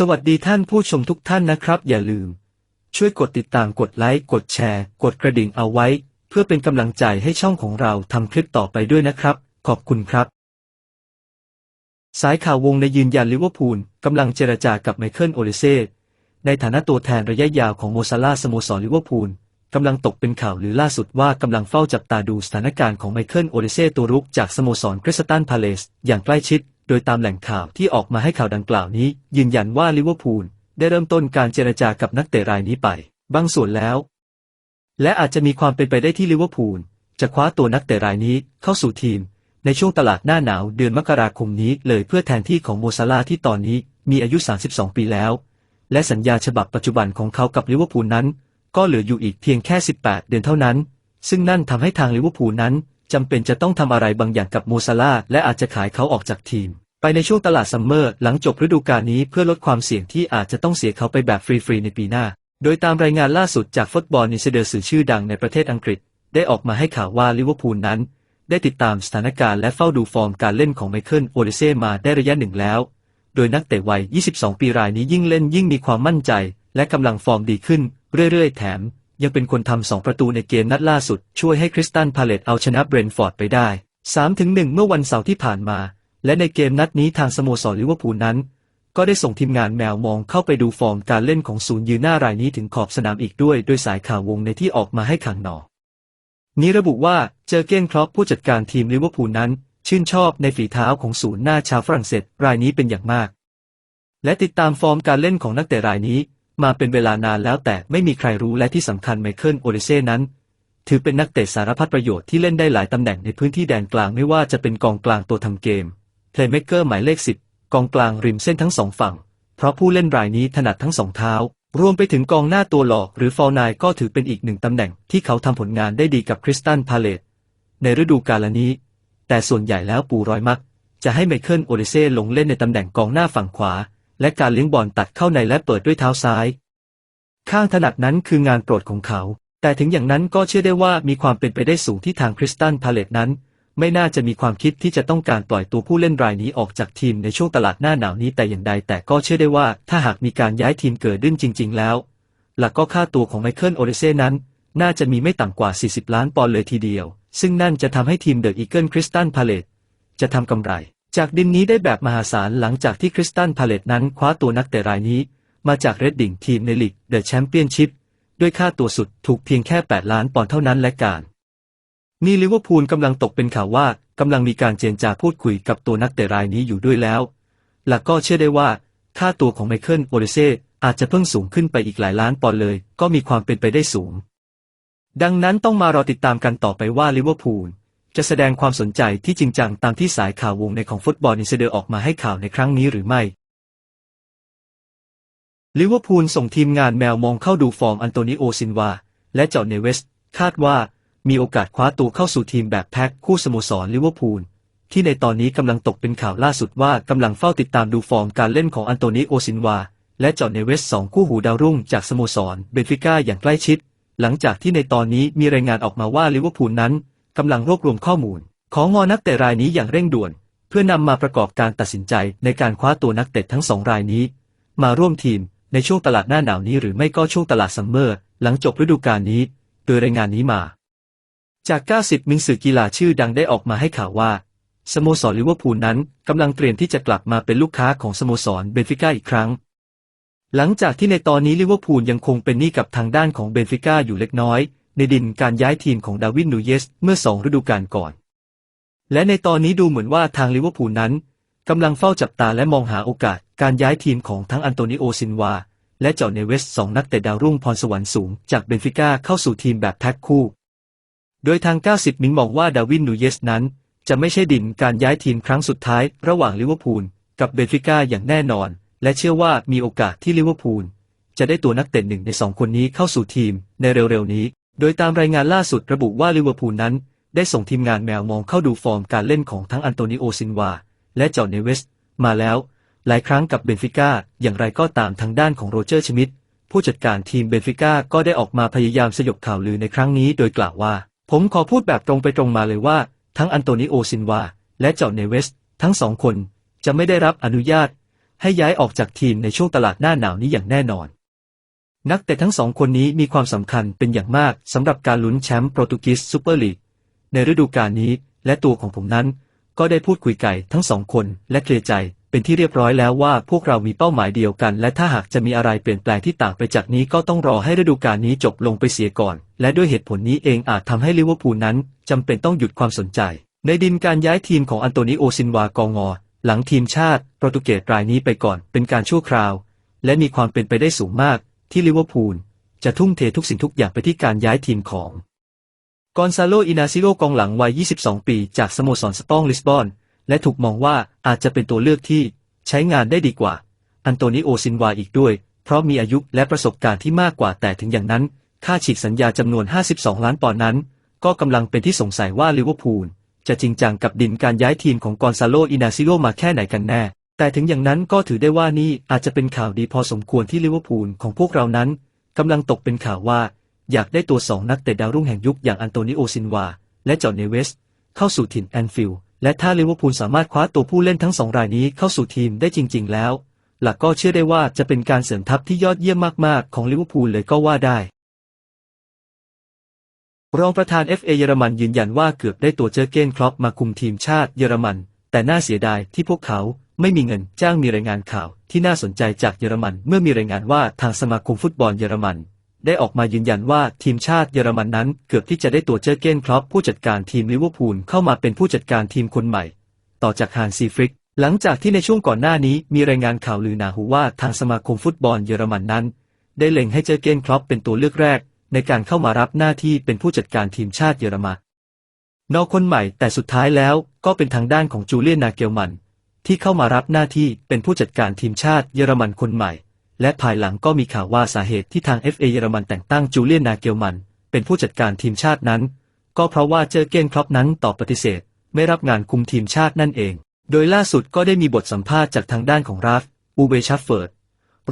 สวัสดีท่านผู้ชมทุกท่านนะครับ อย่าลืม ช่วยกดติดตามกดไลค์กดแชร์ กดกระดิ่งเอาไว้ เพื่อเป็นกำลังใจให้ช่องของเราทำคลิปต่อไปด้วยนะครับ ขอบคุณครับ สายข่าววงในยืนยันลิเวอร์พูลกำลังเจรจากับไมเคิลโอลิเซ่ในฐานะตัวแทนระยะยาวของโมซาลาสโมสรลิเวอร์พูลกำลังตกเป็นข่าวหรือล่าสุดว่ากำลังเฝ้าจับตาดูสถานการณ์ของไมเคิลโอลิเซ่ตัวรุกจากสโมสรคริสตันพาเลสอย่างใกล้ชิด โดยตามแหล่งข่าวที่ออกมาให้ข่าวดังกล่าวนี้ ยืนยันว่าลิเวอร์พูลได้เริ่มต้นการเจรจากับนักเตะรายนี้ไป บางส่วนแล้ว และอาจจะมีความเป็นไปได้ที่ลิเวอร์พูลจะคว้าตัวนักเตะรายนี้เข้าสู่ทีม ในช่วงตลาดหน้าหนาวเดือนมกราคมนี้เลยเพื่อแทนที่ของโมซาลาที่ตอนนี้มีอายุ 32 ปีแล้ว และสัญญาฉบับปัจจุบันของเขากับลิเวอร์พูลนั้น ก็เหลืออยู่อีกเพียงแค่ 18 เดือนเท่านั้น ซึ่งนั่นทำให้ทางลิเวอร์พูลนั้น จำเป็นจะต้องทำอะไรบางอย่างกับโมซาลาและอาจจะขายเขาออกจากทีม ไปในช่วงตลาดซัมเมอร์หลังจบฤดูกาลนี้เพื่อลดความเสี่ยงที่อาจจะต้องเสียเขาไปแบบฟรีๆในปีหน้า โดยตามรายงานล่าสุดจากฟุตบอลนิเซเดอร์สื่อชื่อดังในประเทศอังกฤษ ได้ออกมาให้ข่าวว่าลิเวอร์พูลนั้น ได้ติดตามสถานการณ์และเฝ้าดูฟอร์มการเล่นของไมเคิลโอลิเซ่มาได้ระยะหนึ่งแล้ว โดยนักเตะวัย 22 ปีรายนี้ยิ่งเล่นยิ่งมีความมั่นใจ และกำลังฟอร์มดีขึ้นเรื่อยๆ แถม ยังเป็นคนทำสองประตูในเกมนัดล่าสุด ช่วยให้คริสตันพาเลตเอาชนะเบรนฟอร์ดไปได้ 3-1 เมื่อวันเสาร์ที่ผ่านมา และในเกมนัดนี้ทางสโมสรลิเวอร์พูลนั้น ก็ได้ส่งทีมงานแมวมองเข้าไปดูฟอร์มการเล่นของศูนย์ยืนหน้ารายนี้ถึงขอบสนามอีกด้วย โดยสายข่าววงในที่ออกมาให้ข่างหนอนี้ระบุว่าเจอเก้นครอปผู้จัดการทีมลิเวอร์พูลนั้น ชื่นชอบในฝีเท้าของศูนย์หน้าชาวฝรั่งเศสรายนี้เป็นอย่างมาก และติดตามฟอร์มการเล่นของนักเตะรายนี้ มาเป็นเวลานานแล้วแต่ไม่มีใครรู้และที่สำคัญไมเคิลโอลิเซ่นั้น ถือเป็นนักเตะสารพัดประโยชน์ที่เล่นได้หลายตำแหน่งในพื้นที่แดนกลางไม่ว่าจะเป็นกองกลางตัวทำเกมเพลย์เมกเกอร์หมายเลขสิบกองกลางริมเส้นทั้งสองฝั่ง เพราะผู้เล่นรายนี้ถนัดทั้งสองเท้า รวมไปถึงกองหน้าตัวหลอกหรือฟอลนายก็ถือเป็นอีกหนึ่งตำแหน่งที่เขาทำผลงานได้ดีกับคริสตันพาเลตในฤดูกาลนี้ แต่ส่วนใหญ่แล้วปูรอยมัก จะให้ไมเคิลโอลิเซ่ลงเล่นในตำแหน่งกองหน้าฝั่งขวา และการเลี้ยงบอลตัดเข้าในและเปิดด้วยเท้าซ้าย ข้างถนัดนั้นคืองานโปรดของเขา แต่ถึงอย่างนั้นก็เชื่อได้ว่ามีความเป็นไปได้สูงที่ทางคริสตันพาเลตนั้น ไม่น่าจะมีความคิดที่จะต้องการปล่อยตัวผู้เล่นรายนี้ออกจากทีมในช่วงตลาดหน้าหนาวนี้แต่อย่างใด แต่ก็เชื่อได้ว่าถ้าหากมีการย้ายทีมเกิดขึ้นจริง ๆ แล้ว หลักก็ค่าตัวของไมเคิลโอลิเซ่นั้น น่าจะมีไม่ต่ำกว่า 40 ล้านปอนด์เลยทีเดียว ซึ่งนั่นจะทำให้ทีมเดอะอีเกิลคริสตันพาเลตจะทำกำไร จากดินนี้ได้แบบมหาศาลหลังจากที่คริสตันพาเลตนั้นคว้าตัวนักเตะรายนี้ มาจากเรดดิ่งทีมในลีกเดอะแชมเปี้ยนชิพด้วยค่าตัวสุดถูกเพียงแค่ 8 ล้านปอนด์เท่านั้นและการนี่ลิเวอร์พูลกำลังตกเป็นข่าวว่ากำลังมีการเจรจาพูดคุยกับตัวนักเตะรายนี้อยู่ด้วยแล้วและก็เชื่อได้ว่าค่าตัวของไมเคิลโอลิเซอาจจะเพิ่งสูงขึ้นไปอีกหลายล้านปอนด์เลย ก็มีความเป็นไปได้สูง ดังนั้นต้องมารอติดตามกันต่อไปว่าลิเวอร์พูล จะแสดงความสนใจที่จริงจังตามที่สายข่าววงในของฟุตบอลอินเซเดอร์ออกมาให้ข่าวในครั้งนี้หรือไม่ลิเวอร์พูลส่งทีมงานแมวมองเข้าดูฟอร์มอันโตนิโอซินวา และเจาะเนเวส คาดว่ามีโอกาสคว้าตัวเข้าสู่ทีมแบบแพ็คคู่สโมสรลิเวอร์พูล ที่ในตอนนี้กำลังตกเป็นข่าวล่าสุดว่ากำลังเฝ้าติดตามดูฟอร์มการเล่นของอันโตนิโอซินวา และเจาะเนเวสสองคู่หูดาวรุ่งจากสโมสรเบนฟิก้าอย่างใกล้ชิด หลังจากที่ในตอนนี้มีรายงานออกมาว่าลิเวอร์พูลนั้น กำลังรวบรวมข้อมูล ของงอนักเตะรายนี้อย่างเร่งด่วน เพื่อนำมาประกอบการตัดสินใจในการคว้าตัวนักเตะทั้งสองรายนี้ มาร่วมทีมในช่วงตลาดหน้าหนาวนี้หรือไม่ก็ช่วงตลาดซัมเมอร์ หลังจบฤดูกาลนี้ โดยรายงานนี้มา จาก 90 มิงสื่อกีฬาชื่อดังได้ออกมาให้ข่าวว่า สโมสรลิเวอร์พูลนั้นกำลังเตรียมที่จะกลับมาเป็นลูกค้าของสโมสรเบนฟิก้าอีกครั้ง หลังจากที่ในตอนนี้ลิเวอร์พูลยังคงเป็นหนี้กับทางด้านของเบนฟิก้าอยู่เล็กน้อย ในดินการย้ายทีมของดาวินนูเยสเมื่อสองฤดูกาลก่อน และในตอนนี้ดูเหมือนว่าทางลิเวอร์พูลนั้นกำลังเฝ้าจับตาและมองหาโอกาสการย้ายทีมของทั้งอันโตนิโอซินวา และเจ้าเนเวสสองนักเตะดาวรุ่งพรสวรรค์สูงจากเบนฟิก้าเข้าสู่ทีมแบบแพ็คคู่ โดยทาง 90 มิงมองว่าดาวินนูเยสนั้น จะไม่ใช่ดินการย้ายทีมครั้งสุดท้ายระหว่างลิเวอร์พูลกับเบนฟิก้าอย่างแน่นอน และเชื่อว่ามีโอกาสที่ลิเวอร์พูลจะได้ตัวนักเตะหนึ่งในสองคนนี้เข้าสู่ทีมในเร็วๆนี้ โดยตามรายงานล่าสุดระบุว่าลิเวอร์พูลนั้น ได้ส่งทีมงานแมวมองเข้าดูฟอร์มการเล่นของทั้งอันโตนิโอซินวา และเจ้าเนเวส มาแล้ว หลายครั้งกับเบนฟิก้าอย่างไรก็ตามทางด้านของโรเจอร์ชมิดผู้จัดการทีมเบนฟิก้าก็ได้ออกมาพยายามสยบข่าวลือในครั้งนี้โดยกล่าวว่า ผมขอพูดแบบตรงไปตรงมาเลยว่า ทั้งอันโตนิโอซินวา และเจ้าเนเวส ทั้งสองคนจะไม่ได้รับอนุญาต ให้ย้ายออกจากทีมในช่วงตลาดหน้าหนาวนี้อย่างแน่นอน นักเตะทั้งสองคนนี้มีความสำคัญเป็นอย่างมากสำหรับการลุ้นแชมป์โปรตุเกสซูเปอร์ลีกในฤดูกาลนี้ และตัวของผมนั้น ก็ได้พูดคุยไก่ทั้งสองคนและเคลียร์ใจเป็นที่เรียบร้อยแล้วว่าพวกเรามีเป้าหมายเดียวกัน และถ้าหากจะมีอะไรเปลี่ยนแปลงที่ต่างไปจากนี้ก็ต้องรอให้ฤดูกาลนี้จบลงไปเสียก่อน และด้วยเหตุผลนี้เองอาจทำให้ลิเวอร์พูลนั้นจำเป็นต้องหยุดความสนใจ ในดินการย้ายทีมของอันโตนิโอซินวากองอ หลังทีมชาติโปรตุเกสรายนี้ไปก่อนเป็นการชั่วคราว และมีความเป็นไปได้สูงมาก ที่ลิเวอร์พูลจะทุ่มเททุกสิ่งทุกอย่างไปที่การย้ายทีมของกอนซาโล อินาซิโลกองหลังวัย 22 ปี จากสโมสรสตองลิสบอน และถูกมองว่าอาจจะเป็นตัวเลือกที่ใช้งานได้ดีกว่า อันโตนิโอซินวาอีกด้วย เพราะมีอายุและประสบการณ์ที่มากกว่าแต่ถึงอย่างนั้น ค่าฉีกสัญญาจำนวน 52 ล้านปอนด์นั้น ก็กำลังเป็นที่สงสัยว่าลิเวอร์พูลจะจริงจังกับดินการย้ายทีมของกอนซาโล อินาซิโลมาแค่ไหนกันแน่ แต่ถึงอย่างนั้นก็ถือได้ว่านี่อาจจะเป็นข่าวดีพอสมควรที่ลิเวอร์พูลของพวกเรานั้นกำลังตกเป็นข่าวว่า อยากได้ตัวสองนักเตะดาวรุ่งแห่งยุคอย่างอันโตนิโอซินวา และจอห์เนเวส เข้าสู่ถิ่นแอนฟิลด์และถ้าลิเวอร์พูลสามารถคว้าตัวผู้เล่นทั้งสองรายนี้เข้าสู่ทีมได้จริง ๆ แล้ว หลักก็เชื่อได้ว่าจะเป็นการเสริมทัพที่ยอดเยี่ยมมากๆ ของลิเวอร์พูลเลยก็ว่าได้รองประธาน FA เยอรมันยืนยันว่าเกือบได้ตัวเจอร์เกนคลอปมาคุมทีมชาติเยอรมัน แต่น่าเสียดายที่พวกเขา ไม่มีเงินจ้างมีรายงานข่าวที่น่าสนใจจากเยอรมัน เมื่อมีรายงานว่าทางสมาคมฟุตบอลเยอรมัน ได้ออกมายืนยันว่าทีมชาติเยอรมันนั้น เกือบที่จะได้ตัวเจอเกนคลอปผู้จัดการทีมลิเวอร์พูลเข้ามาเป็นผู้จัดการทีมคนใหม่ ต่อจากฮานซีฟริก หลังจากที่ในช่วงก่อนหน้านี้มีรายงานข่าวลือหนาหูว่าทางสมาคมฟุตบอลเยอรมันนั้น ได้เล็งให้เจอเกนคลอปเป็นตัวเลือกแรก ในการเข้ามารับหน้าที่เป็นผู้จัดการทีมชาติเยอรมันนอกคนใหม่แต่สุดท้ายแล้วก็เป็นทางด้านของจูเลียนนาเกลมัน ที่เข้ามารับหน้าที่เป็นผู้จัดการทีมชาติเยอรมันคนใหม่ และภายหลังก็มีข่าวว่าสาเหตุที่ทาง FA เยอรมันแต่งตั้งจูเลียนนาเกลมัน เป็นผู้จัดการทีมชาตินั้น ก็เพราะว่าเจอเกนคล็อปนั้นตอบปฏิเสธ ไม่รับงานคุมทีมชาตินั่นเอง โดยล่าสุดก็ได้มีบทสัมภาษณ์จากทางด้านของราฟอูเบชัฟเฟิร์ด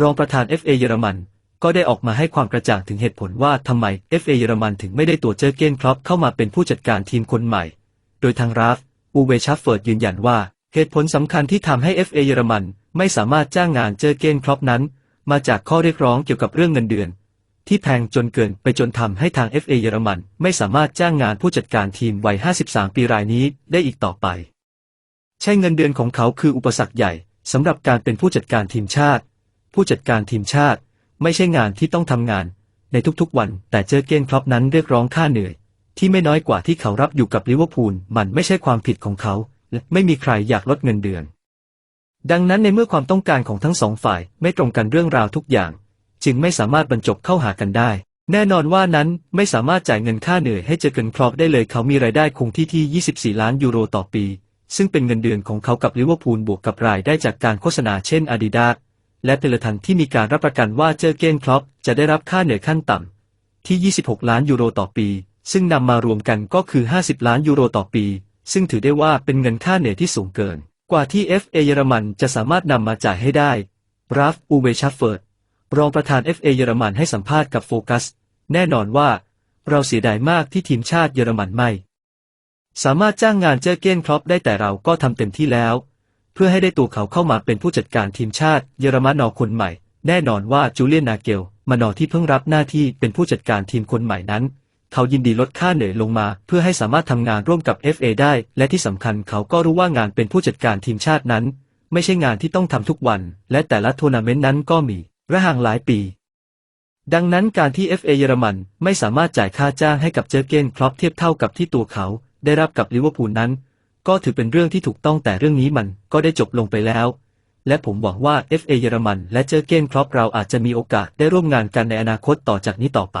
รองประธาน FA เยอรมันก็ได้ออกมาให้ความกระจ่างถึงเหตุผลว่าทำไม FA เยอรมันถึงไม่ได้ตัวเจอเกนคล็อปเข้ามาเป็นผู้จัดการทีมคนใหม่ โดยทางราฟอูเบชัฟเฟิร์ดยืนยันว่า เหตุผลสำคัญที่ทำให้ FA เยอรมันไม่สามารถจ้างงานเจอเกนคล็อปนั้น มาจากข้อเรียกร้องเกี่ยวกับเรื่องเงินเดือน ที่แพงจนเกินไปจนทำให้ทาง FA เยอรมันไม่สามารถจ้างงานผู้จัดการทีมวัย 53 ปีรายนี้ได้อีกต่อไป ใช่เงินเดือนของเขาคืออุปสรรคใหญ่สำหรับการเป็นผู้จัดการทีมชาติ ผู้จัดการทีมชาติ ไม่ใช่งานที่ต้องทำงาน ในทุกๆวัน แต่เจอเกนคล็อปนั้นเรียกร้องค่าเหนื่อย ที่ไม่น้อยกว่าที่เขารับอยู่กับลิเวอร์พูลมันไม่ใช่ความผิดของเขา ไม่มีใครอยากลดเงินเดือน ดังนั้นในเมื่อความต้องการของทั้งสองฝ่ายไม่ตรงกันเรื่องราวทุกอย่าง จึงไม่สามารถบรรจบเข้าหากันได้ แน่นอนว่านั้นไม่สามารถจ่ายเงินค่าเหนื่อยให้เจอเกนคลอปได้เลยเขามีรายได้คงที่ที่ 24 ล้านยูโรต่อปี ซึ่งเป็นเงินเดือนของเขากับลิเวอร์พูลบวกกับรายได้จากการโฆษณาเช่นอาดิดาสและเปเลทันที่มีการรับประกันว่าเจอเกนคลอปจะได้รับค่าเหนื่อยขั้นต่ำที่ 26 ล้านยูโรต่อปี ซึ่งนำมารวมกันก็คือ 50 ล้านยูโรต่อปี ซึ่งถือได้ว่าเป็นเงินค่าเหนื่อยที่สูงเกิน กว่าที่ FA เยอรมันจะสามารถนำมาจ่ายให้ได้ ราฟ อูเวชัฟเฟิร์ด รองประธาน FA เยอรมันให้สัมภาษณ์กับโฟกัส แน่นอนว่า เราเสียดายมากที่ทีมชาติเยอรมันไม่ สามารถจ้างงานเจอเกนคล็อปได้แต่เราก็ทำเต็มที่แล้ว เพื่อให้ได้ตัวเขาเข้ามาเป็นผู้จัดการทีมชาติเยอรมันนอคนใหม่ แน่นอนว่าจูเลียนนาเกลมานอที่เพิ่งรับหน้าที่เป็นผู้จัดการทีมคนใหม่นั้น เขายินดีลดค่าเหนื่อยลงมา เพื่อให้สามารถทำงานร่วมกับ FA ได้ และที่สำคัญเขาก็รู้ว่างานเป็นผู้จัดการทีมชาตินั้น ไม่ใช่งานที่ต้องทำทุกวัน และแต่ละทัวร์นาเมนต์นั้นก็มีระห่างหลายปี ดังนั้นการที่ FA เยอรมันไม่สามารถจ่ายค่าจ้างให้กับเจอเกนคลอปเทียบเท่ากับที่ตัวเขา ได้รับกับลิเวอร์พูลนั้น ก็ถือเป็นเรื่องที่ถูกต้องแต่เรื่องนี้มันก็ได้จบลงไปแล้วและผมหวังว่า FA เยอรมันและเจอเกนคลอปเราอาจจะมีโอกาสได้ร่วมงานกันในอนาคตต่อจากนี้ต่อไป